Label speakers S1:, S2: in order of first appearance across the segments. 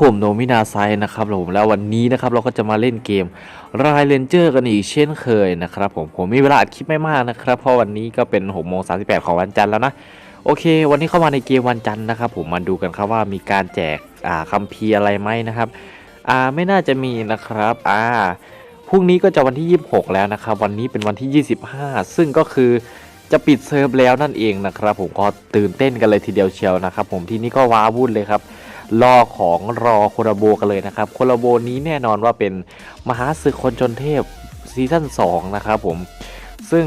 S1: ผมโนมินาไซนะครับผมแล้ววันนี้นะครับเราก็จะมาเล่นเกมรายเลนเจอร์กันอีกเช่นเคยนะครับผมผมมีเวลาอัดคลิปไม่มากนะครับ เพราะวันนี้ก็เป็น6โมง38ของวันจันทร์แล้วนะ โอเค วันนี้เข้ามาในเกมวันจันทร์นะครับผมมาดูกันครับว่ามีการแจกอ่าคัมภีร์อะไรไหมนะครับอ่าไม่น่าจะมีนะครับอ่าพรุ่งนี้ก็จะวันที่ 26 แล้วนะครับ วันนี้เป็นวันที่ 25 ซึ่งก็คือจะปิดเซิร์ฟแล้วนั่นเองนะครับ ผมก็ตื่นเต้นกันเลยทีเดียวเชียวนะครับ ผมที่นี่ก็ว้าวุ่นเลยครับ รอของรอโคราโบกันเลยนะครับโคราโบนี้แน่นอนว่าเป็นมหาศึกคนจนเทพซีซั่น2นะครับผมซึ่ง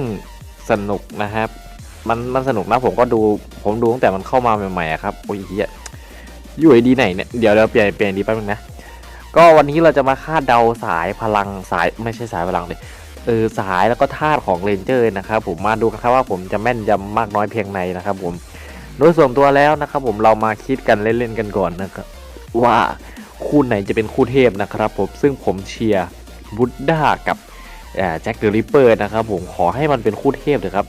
S1: สนุกนะครับ มันมันสนุกนะผมก็ดูผมดูตั้งแต่มันเข้ามาใหม่ๆครับโอ้ยเฮียอยู่ไอดีไหนเนี่ยเดี๋ยวเราเปลี่ยนเปลี่ยนดีแป๊บนึงนะก็วันนี้เราจะมาคาดเดาสายพลังสายไม่ใช่สายพลังเลยเออสายแล้วก็ธาตุของเรนเจอร์นะครับผมมาดูกันครับว่าผมจะแม่นยำมากน้อยเพียงไหนนะครับผม โดยส่วนตัวแล้วนะครับผมเรามาคิดกันเล่นๆกันก่อนนะครับ ว่าคู่ไหนจะเป็นคู่เทพนะครับผมซึ่งผมเชียร์บุดด้ากับแจ็คเดอะริปเปอร์นะครับผมขอให้มันเป็นคู่เทพเลยครับ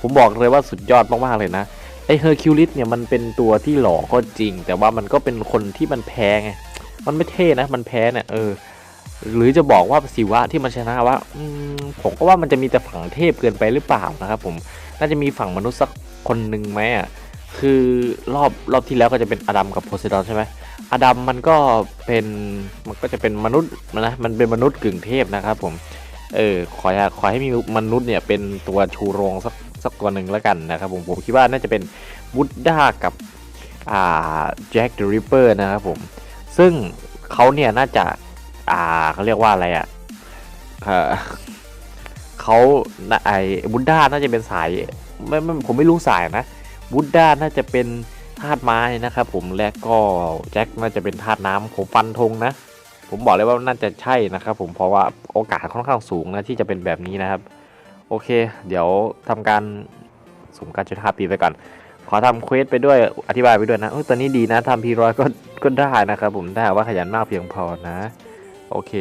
S1: ผมบอกเลยว่าสุดยอดมากๆเลยนะไอเฮอร์คิวลิสเนี่ยมันเป็นตัวที่หล่อก็จริง แต่ว่ามันก็เป็นคนที่มันแพ้ไงมันไม่เท่นะ มันแพ้เนี่ยเออ หรือจะบอกว่าศิวะที่มันชนะว่าผมก็ว่ามันจะมีแต่ฝั่งเทพเกินไปหรือเปล่านะครับผมน่าจะมีฝั่งมนุษย์สักคนหนึ่งไหมอะ คือรอบรอบที่แล้วก็จะเป็นอดัมกับโพไซดอนใช่ไหมอดัมมันก็เป็นมันก็จะเป็นมนุษย์นะมันเป็นมนุษย์กึ่งเทพนะครับผมเออขอขอให้มีมนุษย์เนี่ยเป็นตัวชูโรงสักสักตัวหนึ่งแล้วกันนะครับผมผมคิดว่าน่าจะเป็นบูดด้ากับอ่าแจ็คเดอะริปเปอร์นะครับผมซึ่งเขาเนี่ยน่าจะอ่าเขาเรียกว่าอะไรอะเอ่อเขาไอ้บูดด้าน่าจะเป็นสายไม่ไม่ผมไม่รู้สายนะ บูดด้าน่าจะเป็นธาตุไม้นะครับผมและก็แจ็คน่าจะเป็นธาตุน้ำผมฟันธงนะ ผมบอกเลยว่าน่าจะใช่นะครับผมเพราะว่าโอกาสค่อนข้างสูงนะที่จะเป็นแบบนี้นะครับ โอเค เดี๋ยวทำการสุ่มการจุดห้าปีไปก่อน ขอทำเควสไปด้วยอธิบายไปด้วยนะอตอนนี้ดีนะทำพีร้อยก็ก็ได้นะครับผมถ้าว่าขยันมากเพียงพอนะ โอเค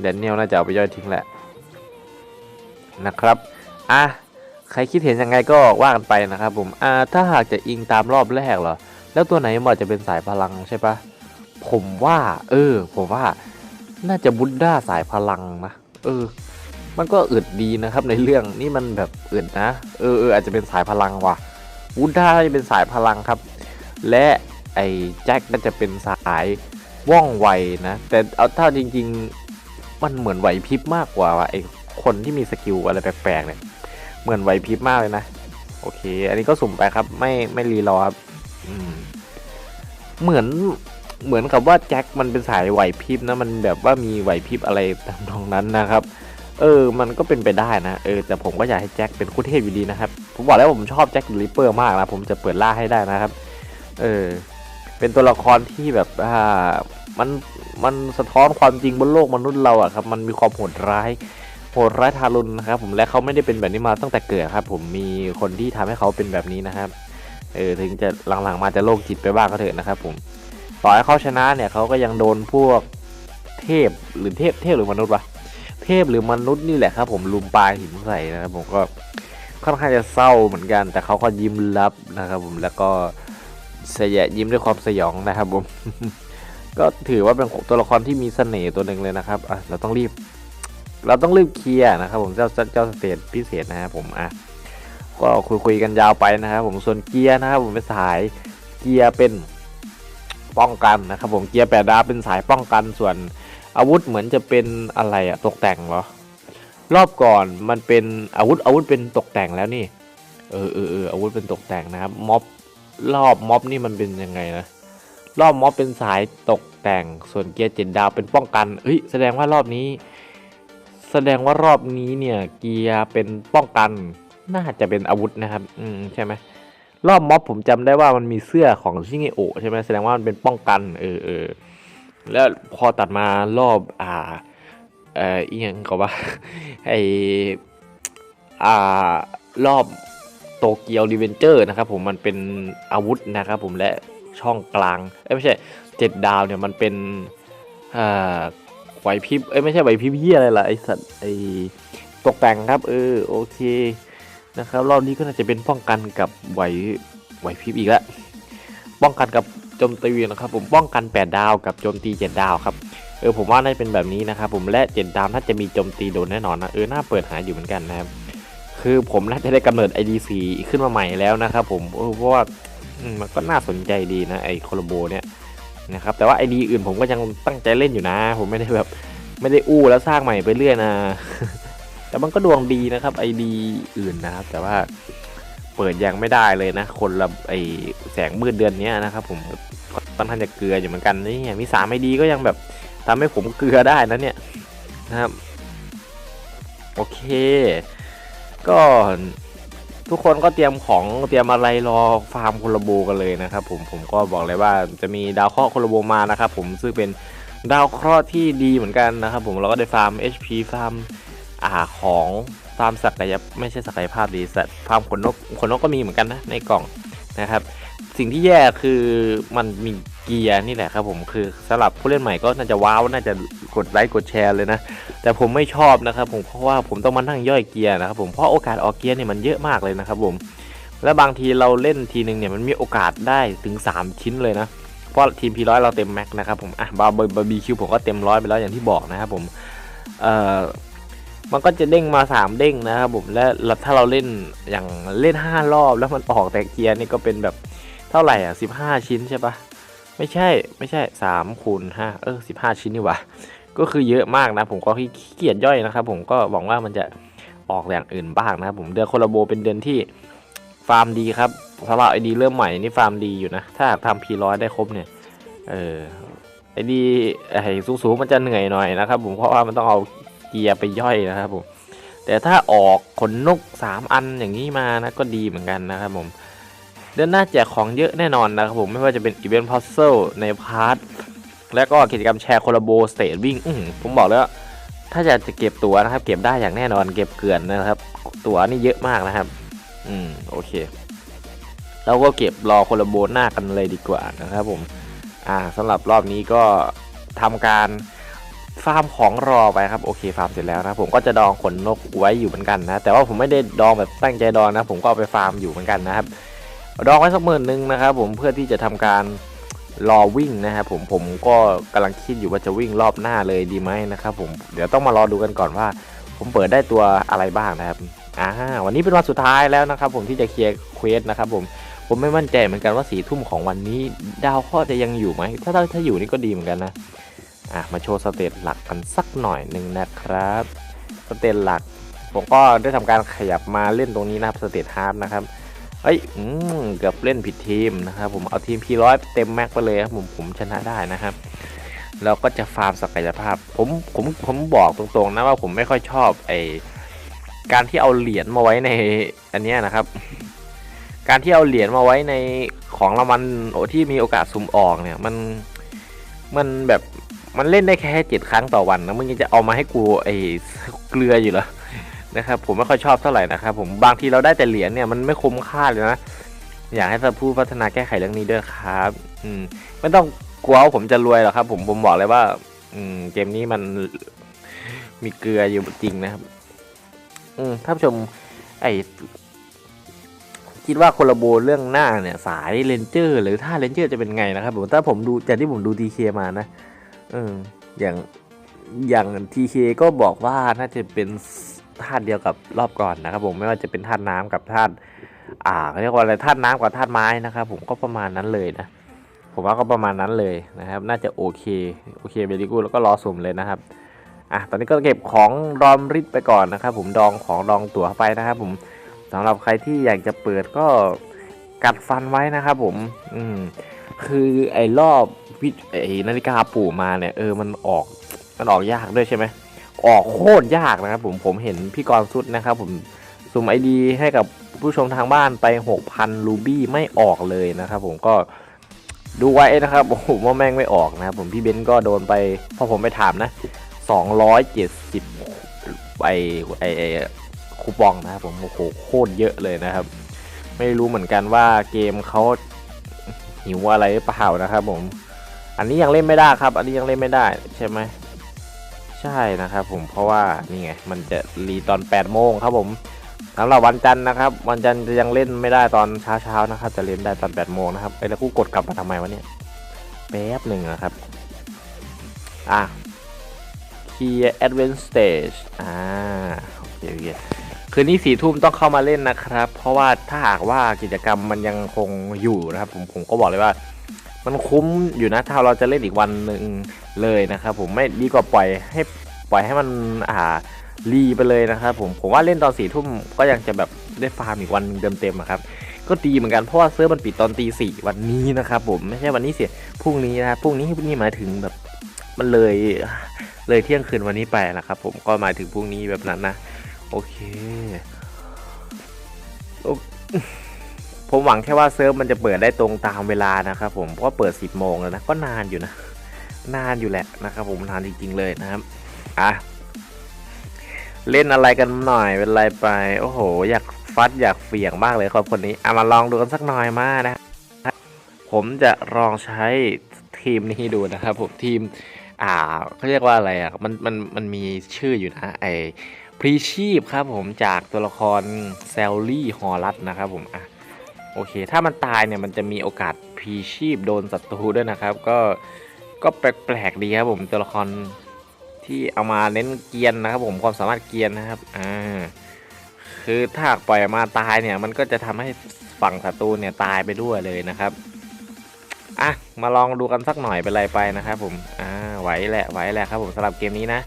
S1: แดนเนียลน่าจะเอาไปย่อยทิ้งแหละนะครับ อะ ใครคิดเห็นยังไงก็ว่ากันไปนะครับผมอ่าถ้าหากจะอิงตามรอบแรกเหรอ แล้วตัวไหนเหมาะจะเป็นสายพลังใช่ปะผมว่า เออ ผมว่า น่าจะบุดด้าสายพลังนะเออ มันก็อึดดีนะครับในเรื่องนี่มันแบบอึดนะเออเอออาจจะเป็นสายพลังว่ะบุดด้าจะเป็นสายพลังครับ และไอ้แจ็คน่าจะเป็นสายว่องไวนะแต่เอาถ้าจริง ๆ มันเหมือนไหวพริบมากกว่าไอ้คนที่มีสกิลอะไรแปลกๆเนี่ย เหมือนไหวพริบมากเลยนะ โอเค อันนี้ก็สุ่มไปครับ ไม่ไม่รีรอครับเหมือนเหมือนกับว่าแจ็คมันเป็นสายไหวพริบนะมันแบบว่ามีไหวพริบอะไรตามตรงนั้นนะครับ เออ มันก็เป็นไปได้นะเออแต่ผมก็อยากให้แจ็คเป็นคู่เทพอยู่ดีนะครับผมบอกแล้วผมชอบแจ็คลิปเปอร์มากนะผมจะเปิดล่าให้ได้นะครับ เออ เป็นตัวละครที่แบบอ่ามันมันสะท้อนความจริงบนโลกมนุษย์เราอะครับ มันมีความโหดร้าย โหดร้ายทารุณนะครับผมและเขาไม่ได้เป็นแบบนี้มาตั้งแต่เกิดครับผมมีคนที่ทำให้เขาเป็นแบบนี้นะครับเออถึงจะหลังๆมาจะโรคจิตไปบ้างก็เถอะนะครับผมต่อให้เขาชนะเนี่ยเขาก็ยังโดนพวกเทพหรือเทพเทพหรือมนุษย์วะเทพหรือมนุษย์นี่แหละครับ ผมลุมปลาหินใส่นะครับผมก็ค่อนข้างจะเศร้าเหมือนกัน แต่เขาก็ยิ้มรับนะครับ ผมแล้วก็เสยะยิ้มด้วยความสยองนะครับผมก็ถือว่าเป็นตัวละครที่มีเสน่ห์ตัวหนึ่งเลยนะครับอะเราต้องรีบ เราต้องรีบเคลียร์นะครับผมเจ้าเจ้าสเตจพิเศษนะครับผมอะก็คุยคุยกันยาวไปนะครับผมส่วนเกียร์นะครับผมเป็นสายเกียร์เป็นป้องกันนะครับผมเกียร์แปดดาวเป็นสายป้องกันส่วนอาวุธเหมือนจะเป็นอะไรอะตกแต่งเหรอรอบก่อนมันเป็นอาวุธอาวุธเป็นตกแต่งแล้วนี่ เออเออเอออาวุธเป็นตกแต่งนะครับม็อบรอบม็อบนี่มันเป็นยังไงนะรอบม็อบเป็นสายตกแต่ง ส่วนเกียร์เจ็ดดาวเป็นป้องกันเฮ้ยแสดงว่ารอบนี้ แสดงว่ารอบนี้เนี่ยเกียร์เป็นป้องกันน่าจะเป็นอาวุธนะครับ อืมใช่ไหมรอบม็อบผมจำได้ว่ามันมีเสื้อของชิเงโอใช่ไหมแสดงว่ามันเป็นป้องกัน เออเออแล้วพอตัดมารอบอ่า เอ่ออีหยังก็ว่าไออ่ารอบโตเกียวรีเวนเจอร์นะครับ ผมมันเป็นอาวุธนะครับ ผมและช่องกลางเอ้ไม่ใช่เจ็ดดาวเนี่ยมันเป็นอ่า ไหวพริบเอ้ยไม่ใช่ไหวพริบเฮียอะไรล่ะไอสัตว์ไอตกแต่งครับ เออโอเคนะครับรอบนี้ก็น่าจะเป็นป้องกันกับไหวไหวพริบอีกแล้วป้องกันกับโจมตีนะครับ ผมป้องกัน 8 ดาวกับโจมตี 7 ดาวครับเออผมว่าน่าจะเป็นแบบนี้นะครับผมและ7ดาวน่าจะมีโจมตีโดนแน่นอนนะเออน่าเปิดหาอยู่เหมือนกันนะครับคือผมน่าจะได้กำเนิด ID4 ขึ้นมาใหม่แล้วนะครับผมเออเพราะว่ามันก็น่าสนใจดีนะไอ้โคลโบเนี่ย นะครับ แต่ว่า ID อื่นผมก็ยังตั้งใจเล่นอยู่นะ ผมไม่ได้แบบไม่ได้อู้แล้วสร้างใหม่ไปเรื่อยนะ แต่มันก็ดวงดีนะครับ ID อื่นนะครับ แต่ว่าเปิดยังไม่ได้เลยนะ คนละไอแสงมืดเดือนนี้นะครับ ผมค่อนข้างจะเกลืออยู่เหมือนกันนี่มีสามไอดีก็ยังแบบทำให้ผมเกลือได้นะเนี่ยนะครับ โอเค ก็ ทุกคนก็เตรียมของเตรียมอะไรรอฟาร์มโคลาโบกันเลยนะครับผมผมก็บอกเลยว่าจะมีดาวเคราะห์โคลาโบมานะครับผมซึ่งเป็นดาวเคราะห์ที่ดีเหมือนกันนะครับผมเราก็ได้ฟาร์ม HP ฟาร์มอ่าของฟาร์มศักยไม่ใช่ศักยภาพดีสัตว์ฟาร์มขนนกขนนกก็มีเหมือนกันนะในกล่องนะครับ สิ่งที่แย่คือมันมีเกียร์นี่แหละครับผมคือสำหรับผู้เล่นใหม่ก็น่าจะว้าวน่าจะกดไลค์กดแชร์เลยนะ แต่ผมไม่ชอบนะครับผมเพราะว่าผมต้องมานั่งย่อยเกียร์นะครับผมเพราะโอกาสออกเกียร์เนี่ยมันเยอะมากเลยนะครับผมและบางทีเราเล่นทีนึงเนี่ยมันมีโอกาสได้ถึง 3 ชิ้นเลยนะเพราะทีมพีร้อยเราเต็มแม็กนะครับผมอะบาร์บาร์บีคิวผมก็เต็มร้อยไปแล้วอย่างที่บอกนะครับผมเอ่อมันก็จะเด้งมา 3 เด้งนะครับผมและถ้าเราเล่นอย่างเล่น 5 รอบแล้วมันออกแต่เกียร์นี่ก็เป็นแบบ ท่าไหร่อะ15ชิ้นใช่ปะไม่ใช่ไม่ใช่3คูณ5เออ15ชิ้นนี่หว่าก็คือเยอะมากนะ ผมก็ขี้เกียจย่อยนะครับผมก็หวังว่ามันจะออกอย่างอื่นบ้างนะครับผมเดือนโคลาโบเป็นเดือนที่ฟาร์มดีครับสำหรับไอดีเริ่มใหม่นี่ฟาร์มดีอยู่นะ ถ้าทำพีร้อยได้ครบเนี่ยเออไอดีไอสูงๆมันจะเหนื่อยหน่อยนะครับผมเพราะว่ามันต้องเอาเกียร์ไปย่อยนะครับผมแต่ถ้าออกขนนก 3 อันอย่างนี้มานะก็ดีเหมือนกันนะครับผม เดือนหน้าแจกของเยอะแน่นอนนะครับผมไม่ว่าจะเป็นอีเวนต์พัซเซิลในพาร์ทแล้วก็กิจกรรมแชร์โคลาโบสเตทวิ่งผมบอกแล้วถ้าจะจะเก็บตั๋วนะครับ เก็บได้อย่างแน่นอนเก็บเกือนนะครับ ตั๋วนี่เยอะมากนะครับ อืมโอเคเราก็เก็บรอโคลาโบหน้ากันเลยดีกว่านะครับผมอ่าสำหรับรอบนี้ก็ทำการฟาร์มของรอไปครับโอเคฟาร์มเสร็จแล้วนะผมก็จะดองขนนกไว้อยู่เหมือนกันนะ แต่ว่าผมไม่ได้ดองแบบตั้งใจดองนะ ผมก็เอาไปฟาร์มอยู่เหมือนกันนะครับ ดองไว้สักหมื่นหนึ่งนะครับผมเพื่อที่จะทำการรอวิ่งนะครับผมผมก็กำลังคิดอยู่ว่าจะวิ่งรอบหน้าเลยดีไหมนะครับผมเดี๋ยวต้องมารอดูกันก่อนว่า ผมเปิดได้ตัวอะไรบ้างนะครับอ่าวันนี้เป็นวันสุดท้ายแล้วนะครับ ผมที่จะเคลียร์เควสนะครับผมผมไม่มั่นใจเหมือนกันว่าสีทุ่มของวันนี้ ดาวข้อจะยังอยู่ไหมถ้าถ้าถ้าอยู่นี่ก็ดีเหมือนกันนะอะมาโชว์สเตตหลักกันสักหน่อยหนึ่งนะครับสเตตหลักผมก็ได้ทำการขยับมาเล่นตรงนี้นะครับสเตตฮาร์ดนะครับ เฮ้ยอืมเกือบเล่นผิดทีมนะครับผมเอาทีม P100 เต็มแม็กไปเลยครับผมผมชนะได้นะครับแล้วก็จะฟาร์มศักยภาพ ผมผมผมบอกตรงๆนะว่าผมไม่ค่อยชอบไอการที่เอาเหรียญมาไว้ในอันนี้นะครับ การที่เอาเหรียญมาไว้ในของรางวัลที่มีโอกาสสุ่มออกเนี่ยมันมันแบบมันเล่นได้แค่เจ็ดครั้งต่อวันนะมึงยังจะเอามาให้กูไอเกลืออยู่เหรอ นะครับผมไม่ค่อยชอบเท่าไหร่นะครับผมบางทีเราได้แต่เหรียญเนี่ยมันไม่คุ้มค่าเลยนะอยากให้ท่านผู้พัฒนาแก้ไขเรื่องนี้ด้วยครับอืมไม่ต้องกลัวว่าผมจะรวยหรอกครับ ผมผมบอกเลยว่า อืมเกมนี้มันมีเกลืออยู่จริงนะครับ อืมท่านผู้ชม ไอคิดว่าโคลาโบเรื่องหน้าเนี่ยสายเลนเจอร์ หรือท่าเลนเจอร์จะเป็นไงนะครับผมถ้าผมดูจากที่ผมดูทีเคมานะเอออย่างอย่างทีเคก็บอกว่าน่าจะเป็น ธาตุเดียวกับรอบก่อนนะครับ ผมไม่ว่าจะเป็นธาตุน้ำกับธาตุอ่าเขาเรียกว่าอะไรธาตุน้ำกับธาตุไม้นะครับผมก็ประมาณนั้นเลยนะผมว่าก็ประมาณนั้นเลยนะครับ น่าจะโอเคโอเคเบลิกูแล้วก็รอสุ่มเลยนะครับอะตอนนี้ก็เก็บของรอมริดไปก่อนนะครับ ผมดองของดองตั๋วไปนะครับ ผมสำหรับใครที่อยากจะเปิดก็กัดฟันไว้นะครับผมอืมคือไอ้รอบวิไอ้นาฬิกาปู่มาเนี่ยเออมันออกมันออกยากด้วยใช่ไหม ออกโคตรยากนะครับผมผมเห็นพี่กรสุดนะครับผมสุ่มไอดีให้กับผู้ชมทางบ้านไป 6,000 รูบี้ไม่ออกเลยนะครับผมก็ดูไว้นะครับโอ้โหว่าแม่งไม่ออกนะครับผมพี่เบนซ์ก็โดนไปพอผมไปถามนะ 270ไปไอไอคูปองนะครับผมโอ้โหโคตรเยอะเลยนะครับ ไม่รู้เหมือนกันว่าเกมเขาหิวอะไรหรือเปล่านะครับผม อันนี้ยังเล่นไม่ได้ครับ อันนี้ยังเล่นไม่ได้ใช่ไหม ใช่นะครับผมเพราะว่านี่ไงมันจะรีตอน8โมงครับผมสำหรับวันจันทร์นะครับ วันจันทร์จะยังเล่นไม่ได้ตอนเช้าๆนะครับ จะเล่นได้ตอน8โมงนะครับไอ้แล้วกูกดกลับมาทำไมวะเนี่ยแป๊บหนึ่งนะครับอะ Clear Advance Stage อ่าโอเคโอเคคืนนี้สี่ทุ่มต้องเข้ามาเล่นนะครับ เพราะว่าถ้าหากว่ากิจกรรมมันยังคงอยู่นะครับ ผมผมก็บอกเลยว่า มันคุ้มอยู่นะถ้าเราจะเล่นอีกวันหนึ่งเลยนะครับผมไม่ดีกว่าปล่อยให้ปล่อยให้มันอ่ารีไปเลยนะครับผมผมว่าเล่นตอนสี่ทุ่มก็ยังจะแบบได้ฟาร์มอีกวันเต็มๆอะครับก็ดีเหมือนกันเพราะว่าเซิร์ฟมันปิดตอนตีสี่วันนี้นะครับผมไม่ใช่วันนี้เสียพรุ่งนี้นะครับพรุ่งนี้นี่หมายถึงแบบมันเลยเลยเที่ยงคืนวันนี้ไปนะครับผมก็หมายถึงพรุ่งนี้แบบนั้นนะ โอเคโอ ผมหวังแค่ว่าเซิร์ฟมันจะเปิดได้ตรงตามเวลานะครับผมเพราะเปิด 10 โมงแล้วนะก็นานอยู่นะ นานอยู่แหละนะครับผมนานจริงๆเลยนะครับอะเล่นอะไรกันหน่อยเป็นไรไป โอ้โห อยากฟัดอยากเสี่ยงมากเลยคนคนนี้เอามาลองดูกันสักหน่อยมานะผมจะลองใช้ทีมนี้ดูนะครับผมทีม อ่าเขาเรียกว่าอะไรอะมันมันมันมีชื่ออยู่นะไอพรีชีพครับผมจากตัวละครเซลลี่ฮอรัสนะครับผมอะ โอเค ถ้ามันตายเนี่ยมันจะมีโอกาสพีชีพโดนศัตรูด้วยนะครับ ก็ก็แปลกๆดีครับผมตัวละครที่เอามาเน้นเกียนนะครับ ผมความสามารถเกียนนะครับอ่าคือถ้าปล่อยมาตายเนี่ย มันก็จะทำให้ฝั่งศัตรูเนี่ยตายไปด้วยเลยนะครับอะมาลองดูกันสักหน่อยเป็นไรไปนะครับ ผมอ่าไหวแหละไหวแหละครับ ผมสำหรับเกมนี้นะ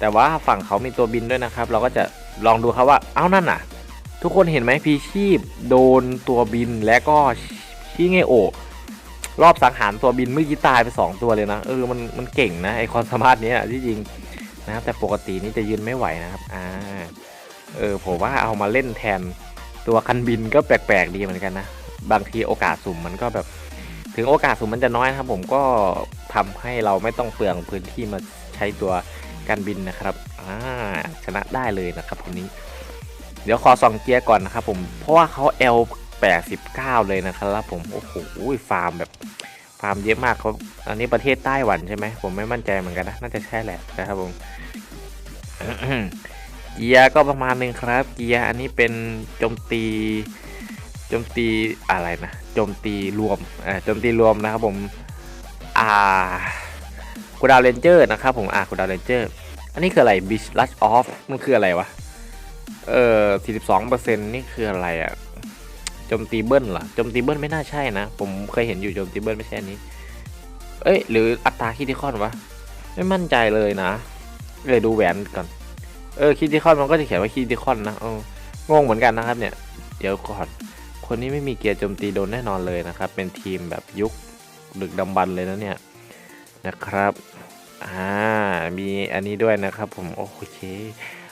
S1: แต่ว่าฝั่งเขามีตัวบินด้วยนะครับ เราก็จะลองดูครับว่าเอ้านั่นน่ะ ทุกคนเห็นไหมพีชีพโดนตัวบินและก็ชิเงโอรอบสังหารตัวบินเมื่อกี้ตายไป2ตัวเลยนะเออมันมันเก่งนะไอความสามารถนี้ยที่จริงนะครับแต่ปกตินี่จะยืนไม่ไหวนะครับอ่าเออผมว่าเอามาเล่นแทนตัวคันบินก็แปลกๆดีเหมือนกันนะบางทีโอกาสสุ่มมันก็แบบ ถึงโอกาสสูงมันจะน้อยนะครับ ผมก็ทำให้เราไม่ต้องเปลืองพื้นที่มาใช้ตัวการบินนะครับอ่าชนะได้เลยนะครับคนนี้ ดี๋ยวขอสองเกียร์ก่อนนะครับผมเพราะว่าเขา L 89 เลยนะครับผมโอ้โหฟาร์มแบบฟาร์มเยอะมากเขาอันนี้ประเทศไต้หวันใช่ไหมผมไม่มั่นใจเหมือนกันนะน่าจะใช่แหละนะครับผมเกียร์ก็ประมาณหนึ่งครับ เกียร์อันนี้เป็นโจมตีโจมตีอะไรนะโจมตีรวมอ่าโจมตีรวมนะครับผมอ่ากูดาวเลนเจอร์นะครับผมอ่ากูดาวเลนเจอร์อันนี้คืออะไรบิชลัชออฟมันคืออะไรวะ เออ42เปอร์เซ็นต์นี่คืออะไรอะโจมตีเบิ้ลเหรอโจมตีเบิ้ลไม่น่าใช่นะ ผมเคยเห็นอยู่โจมตีเบิ้ลไม่ใช่นี้ เอ้ย หรืออัตราคิดที่คอนวะ ไม่มั่นใจเลยนะ เลยดูแหวนก่อน เออคิดที่คอนมันก็จะเขียนว่าคิดที่คอนนะเอองงเหมือนกันนะครับเนี่ย เดี๋ยวก่อน คนนี้ไม่มีเกียร์โจมตีโดนแน่นอนเลยนะครับ เป็นทีมแบบยุคดึกดำบรรเลยนะเนี่ยนะครับ อ่า มีอันนี้ด้วยนะครับ ผม โอเค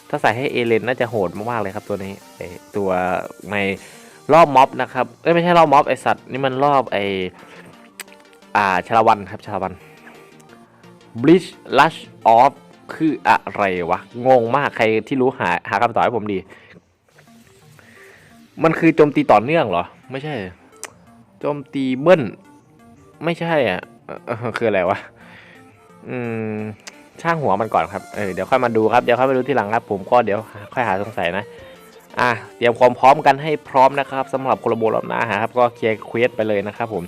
S1: ถ้าใส่ให้เอเลนน่าจะโหดมากๆเลยครับตัวนี้ตัวในรอบม็อบนะครับเอ้ยไม่ใช่รอบม็อบไอสัตว์นี่มันรอบไออ่าชละวันครับชละวัน Bridge Rush Off คืออะไรวะ งงมากใครที่รู้หาหาคำตอบให้ผมดี มันคือโจมตีต่อเนื่องเหรอ ไม่ใช่โจมตีเบิ้ลไม่ใช่อะคืออะไรวะ อืม ช่างหัวมันก่อนครับเออเดี๋ยวค่อยมาดูครับเดี๋ยวค่อยมาดูทีหลังครับ ผมก็เดี๋ยวค่อยหาสงสัยนะอะเตรียมความพร้อมกันให้พร้อมนะครับสำหรับโคลโบรอบหน้าครับก็เคลียร์เควสไปเลยนะครับผม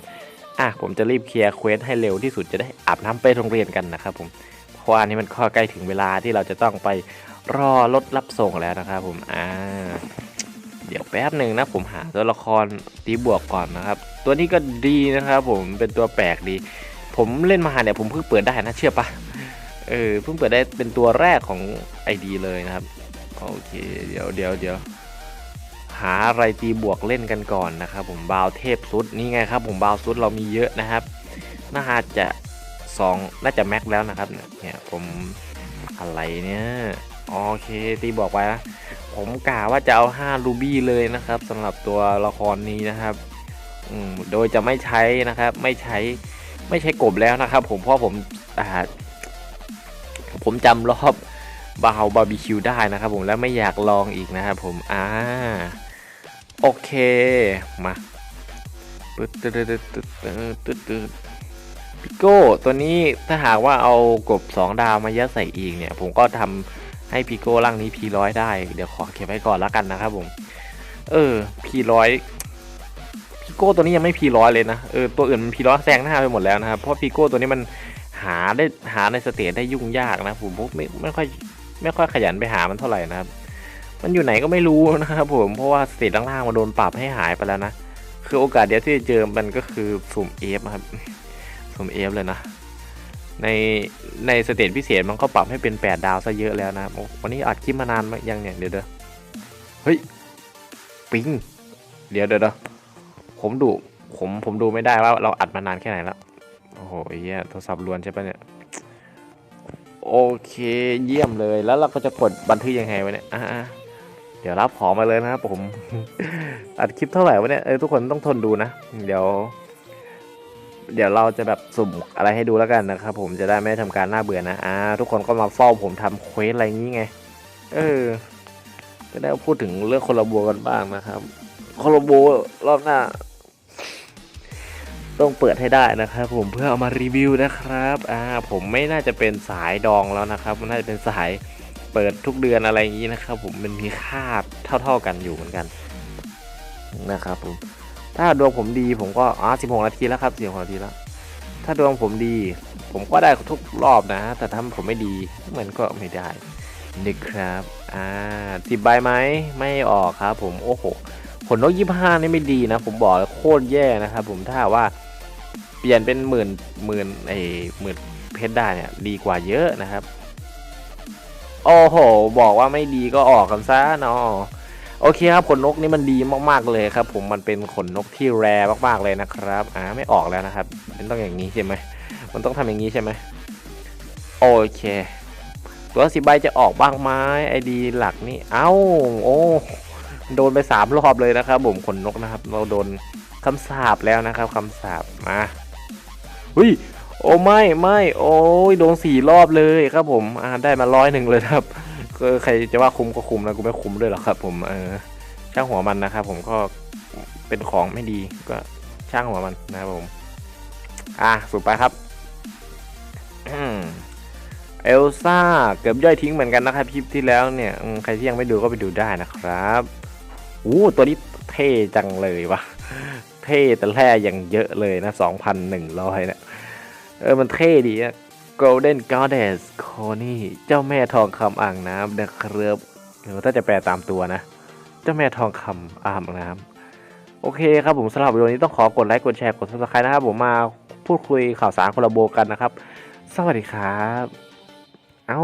S1: อะผมจะรีบเคลียร์เควสให้เร็วที่สุดจะได้อาบน้ำไปโรงเรียนกันนะครับผมเพราะว่าอันนี้มันก็ใกล้ถึงเวลาที่เราจะต้องไปรอรถรับส่งแล้วนะครับผมอ่าเดี๋ยวแป๊บหนึ่งนะผมหาตัวละครตีบวกก่อนนะครับ ตัวนี้ก็ดีนะครับผมเป็นตัวแปลกดี ผมเล่นมาเนี่ยผมเพิ่งเปิดได้นะเชื่อปะ เออเพิ่งเปิดได้เป็นตัวแรกของ ID เลยนะครับ โอเค เดี๋ยวเดี๋ยวเดี๋ยวหาอะไรตีบวกเล่นกันก่อนนะครับ ผมบาวเทพซุดนี่ไงครับ ผมบาวซุดเรามีเยอะนะครับ น่าจะสองน่าจะแม็กแล้วนะครับเนี่ยผมอะไรเนี่ยโอเคตีบวกไปนะผมกะว่าจะเอา 5 รูบี้เลยนะครับสำหรับตัวละครนี้นะครับอืโดยจะไม่ใช้นะครับ ไม่ใช้ไม่ใช้กบแล้วนะครับ ผมเพราะผมอ่า ผมจำรอบบาวบาร์บีคิวได้นะครับผมแล้วไม่อยากลองอีกนะครับผมอ่าโอเคมาตึ๊ดตึ๊ดตึ๊ดตึ๊ดตึ๊ดตึ๊ดพิโก้ตัวนี้ถ้าหากว่าเอากบ 2 ดาวมายัดใส่อีกเนี่ย ผมก็ทำให้พีโก้ร่างนี้พีร้อยได้ เดี๋ยวขอเก็บไว้ก่อนแล้วกันนะครับผม เออพีร้อยพีโก้ตัวนี้ยังไม่พีร้อยเลยนะเออตัวอื่นมันพีร้อยแซงหน้าไปหมดแล้วนะครับเพราะพีโก้ตัวนี้มัน หาได้หาในสเตจได้ยุ่งยากนะผมไม่ไม่ค่อยไม่ค่อยขยันไปหามันเท่าไหร่นะครับ มันอยู่ไหนก็ไม่รู้นะครับผมเพราะว่าสเตจล่างๆมันโดนปรับให้หายไปแล้วนะคือโอกาสเดียวที่จะเจอมันก็คือสุ่มเอฟครับสุ่มเอฟเลยนะในในสเตจพิเศษมันก็ปรับให้เป็น 8 ดาวซะเยอะแล้วนะวันนี้อัดคลิปมานานไหมยังเนี่ยเดี๋ยวเดี๋ยวเฮ้ยปิงเดี๋ยวเดี๋ยวเดี๋ยวผมดูผมผมดูไม่ได้ว่าเราอัดมานานแค่ไหนแล้ว อ้โหเหี้ยโทรศัพท์ล้วนใช่ปะเนี่ย โอเคเยี่ยมเลยแล้วเราก็จะกดบันทึกยังไงวะเนี่ยอ่าเดี๋ยวรับของมาเลยนะครับผม อัดคลิปเท่าไหร่วะเนี่ยเออทุกคนต้องทนดูนะ เดี๋ยว เดี๋ยวเราจะแบบสุ่มอะไรให้ดูแล้วกันนะครับผมจะได้ไม่ทำการน่าเบื่อนะอ่าทุกคนก็มาเฝ้าผมทำเควสอะไรงนี้ไง เออจะได้พูดถึงเรื่องคนละบัวกันบ้างนะครับคนละบัวรอบหน้า ต้องเปิดให้ได้นะครับ ผมเพื่อเอามารีวิวนะครับอ่าผมไม่น่าจะเป็นสายดองแล้วนะครับ มันน่าจะเป็นสายเปิดทุกเดือนอะไรอย่างนี้นะครับ ผมมันมีค่าเท่า ๆกันอยู่เหมือนกันนะครับผมถ้าดวงผมดีผมก็อ๋อสิบหกนาทีแล้วครับสิบหกนาทีแล้ว ถ้าดวงผมดี ผมก็ได้ทุกรอบนะ แต่ถ้าผมไม่ดีมันก็ไม่ได้นี่ครับอ่าสิบใบไหมไม่ออกครับ ผมโอ้โหผลนกยี่ห้านี่ไม่ดีนะ ผมบอกเลยโคตรแย่นะครับผมถ้าว่า เปลี่ยนเป็นหมื่นหมื่นไอหมื่นเพชรได้เนี่ยดีกว่าเยอะนะครับ โอ้โห บอกว่าไม่ดีก็ออกกันซะเนาะโอเคครับขนนกนี่มันดีมากๆเลยครับ ผมมันเป็นขนนกที่แรมากๆเลยนะครับอ่าไม่ออกแล้วนะครับ มันต้องอย่างนี้ใช่ไหมมันต้องทำอย่างนี้ใช่ไหมโอเค ตัวสิบใบจะออกบ้างไหมไอดีหลักนี่เอ้าโอ้โดนไปสามรอบเลยนะครับผมขนนกนะครับ เราโดนคำสาปแล้วนะครับคำสาปมา หุยโอ้ไม่ไม่โอ้ยโดนสี่รอบเลยครับผมอ่าได้มาร้อยหนึ่งเลยครับก็ใครจะว่าคุ้มก็คุ้มนะกูไม่คุ้มด้วยหรอกครับ ผมเออช่างหัวมันนะครับผมก็เป็นของไม่ดีก็ช่างหัวมันนะครับผมอะสุดไปครับเอลซ่าเกือบย่อยทิ้งเหมือนกันนะครับคลิปที่แล้วเนี่ยใครที่ยังไม่ดูก็ไปดูได้นะครับอู้ตัวนี้เท่จังเลยวะเท่แต่แร่อย่างเยอะเลยนะสองพันหนึ่งร้อยเนี่ย เออมันเท่ดีอะ Golden Goddess Coney เจ้าแม่ทองคำอ่างน้ำนะครับหรือว่าถ้าจะแปลตามตัวนะ เจ้าแม่ทองคำอ่างน้ำโอเคครับผมสำหรับวิดีโอนี้ต้องขอกดไลค์กดแชร์กด subscribe นะครับผมมาพูดคุยข่าวสารคนละโบกันนะครับ สวัสดีครับ เอ้า